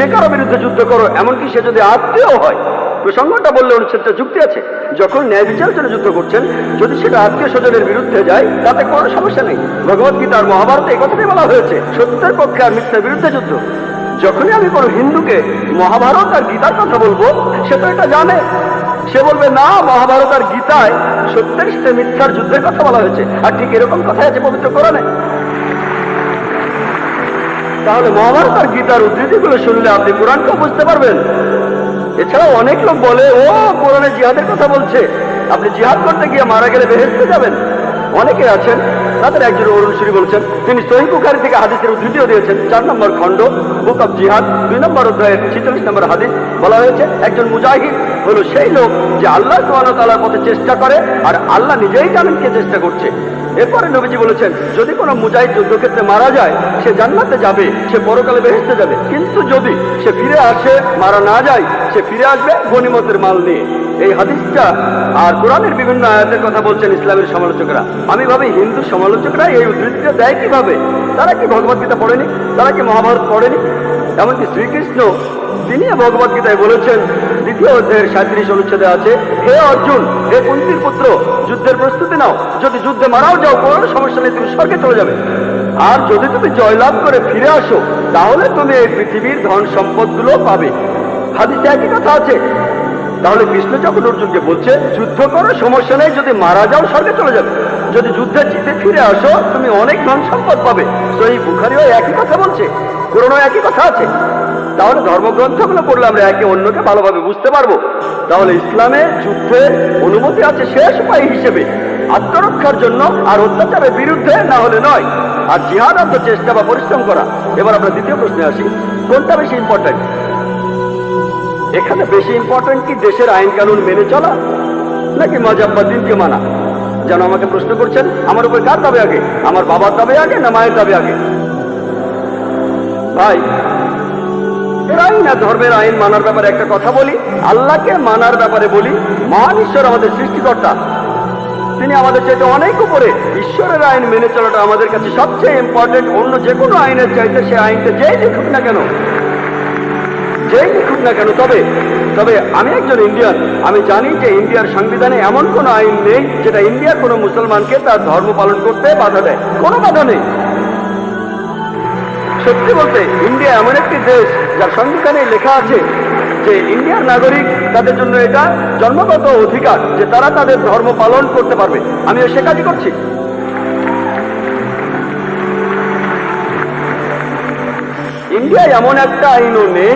যে কারও বিরুদ্ধে যুদ্ধ করো, এমনকি সে যদি আত্মীয় হয়। প্রসঙ্গটা বললে অনুচ্ছেদটা যুক্তি আছে। যখন ন্যায় বিচারের জন্য যুদ্ধ করছেন, যদি সেটা আত্মীয় স্বজনের বিরুদ্ধে যায়, তাতে কোনো সমস্যা নেই। ভগবত গীতার মহাভারতে এই কথাটাই বলা হয়েছে, সত্যের পক্ষে আর মিথ্যার বিরুদ্ধে যুদ্ধ। যখনই আমি কোনো হিন্দুকে মহাভারত আর গীতার কথা বলব, সে তো এটা জানে। সে বলবে, না, মহাভারত আর গীতায় সত্যের সাথে মিথ্যার যুদ্ধের কথা বলা হয়েছে। আর ঠিক এরকম কথাই আছে পবিত্র কোরআনে। তাহলে মহাভারত আর গীতার উদ্ধৃতিগুলো শুনলে আপনি কোরআনকেও বুঝতে পারবেন। এছাড়াও অনেক লোক বলে, ও, কোরআনে জিহাদের কথা বলছে। আপনি জিহাদ করতে গিয়ে মারা গেলে বেহেস্তে যাবেন। অনেকে আছেন, তাদের একজন অরুণ শুরি বলছেন, তিনি সহি বুখারি থেকে হাদিসের উদ্ধৃতিও দিয়েছেন। চার নম্বর খণ্ড, বুক অফ জিহাদ। দুই নম্বর অধ্যায়ের ছিচল্লিশ নম্বর হাদিস বলা হয়েছে, একজন মুজাহিদ হলো সেই লোক যে আল্লাহ তালার পথে চেষ্টা করে, আর আল্লাহ নিজেই জানেন কে চেষ্টা করছে। এরপরে নবীজি বলেছেন, যদি কোনো মুজাহিদ যুদ্ধক্ষেত্রে মারা যায়, সে জান্নাতে যাবে, সে পরকালে বেহেস্তে যাবে। কিন্তু যদি সে ফিরে আসে, মারা না যায়, সে ফিরে আসবে গনিমতের মাল নিয়ে। এই হাদিসটা আর কোরআনের বিভিন্ন আয়াতের কথা বলছেন ইসলামের সমালোচকরা। আমি ভাবি, হিন্দু সমালোচকরা এই উদ্ধৃতিটা দেয় কীভাবে? তারা কি ভগবত গীতা পড়েনি? তারা কি মহাভারত পড়েনি? এমনকি শ্রীকৃষ্ণ তিনি ভগবত গীতায় বলেছেন দ্বিতীয় অধ্যায়ের সাঁত্রিশ অনুচ্ছেদে আছে, হে অর্জুন, হে কুন্তির পুত্র, যুদ্ধের প্রস্তুতি নাও। যদি যুদ্ধে মারাও যাও, কোনো সমস্যা নেই, তুমি স্বর্গে চলে যাবে। আর যদি তুমি জয়লাভ করে ফিরে আসো, তাহলে তুমি এই পৃথিবীর ধন সম্পদগুলো পাবে। হাদিসে একই কথা আছে। তাহলে কৃষ্ণ যখন অর্জুনকে বলছে, যুদ্ধ করো, সমস্যা নেই, যদি মারা যাও, স্বর্গে চলে যাবে। যদি যুদ্ধে জিতে ফিরে আসো, তুমি অনেক ধন সম্পদ পাবে। তো এই বুখারিও একই কথা বলছে, কোরআনও একই কথা আছে। তাহলে ধর্মগ্রন্থগুলো পড়লে আমরা একে অন্যকে ভালোভাবে বুঝতে পারব। তাহলে ইসলামে যুদ্ধের অনুমতি আছে শেষ উপায় হিসেবে। আত্মরক্ষার জন্য আর অত্যাচারের বিরুদ্ধে না হলে নয়। আর জিহাদ অর্থ চেষ্টা বা পরিশ্রম করা। এবার আমরা দ্বিতীয় প্রশ্নে আসি। কোনটা বেশি ইম্পর্টেন্ট এখানে বেশি ইম্পর্টেন্ট কি দেশের আইন কানুন মেনে চলা, নাকি মজাব বা দিনকে মানা? যেন আমাকে প্রশ্ন করছেন, আমার উপর কার দাবে আগে? আমার বাবার দাবে আগে না মায়ের দাবে আগে? ভাই এর আইন ধর্মের আইন মানার ব্যাপারে একটা কথা বলি, আল্লাহকে মানার ব্যাপারে বলি। মহান ঈশ্বর আমাদের সৃষ্টিকর্তা। তিনি আমাদের চাইতে অনেক উপরে। ঈশ্বরের আইন মেনে চলাটা আমাদের কাছে সবচেয়ে ইম্পর্টেন্ট অন্য যে কোনো আইনের চাইতে সে আইনটা যেই লিখুক না কেন, যেই লিখুক না কেন, তবে তবে আমি একজন ইন্ডিয়ান। আমি জানি যে ইন্ডিয়ার সংবিধানে এমন কোনো আইন নেই যেটা ইন্ডিয়ার কোনো মুসলমানকে তার ধর্ম পালন করতে বাধা দেয়। কোনো বাধা নেই। সত্যি বলতে ইন্ডিয়া এমন একটি দেশ যার সংবিধানে লেখা আছে যে ইন্ডিয়ার নাগরিক তাদের জন্য এটা জন্মগত অধিকার যে তারা তাদের ধর্ম পালন করতে পারবে। আমিও সে কাজই করছি। ইন্ডিয়া এমন একটা আইনও নেই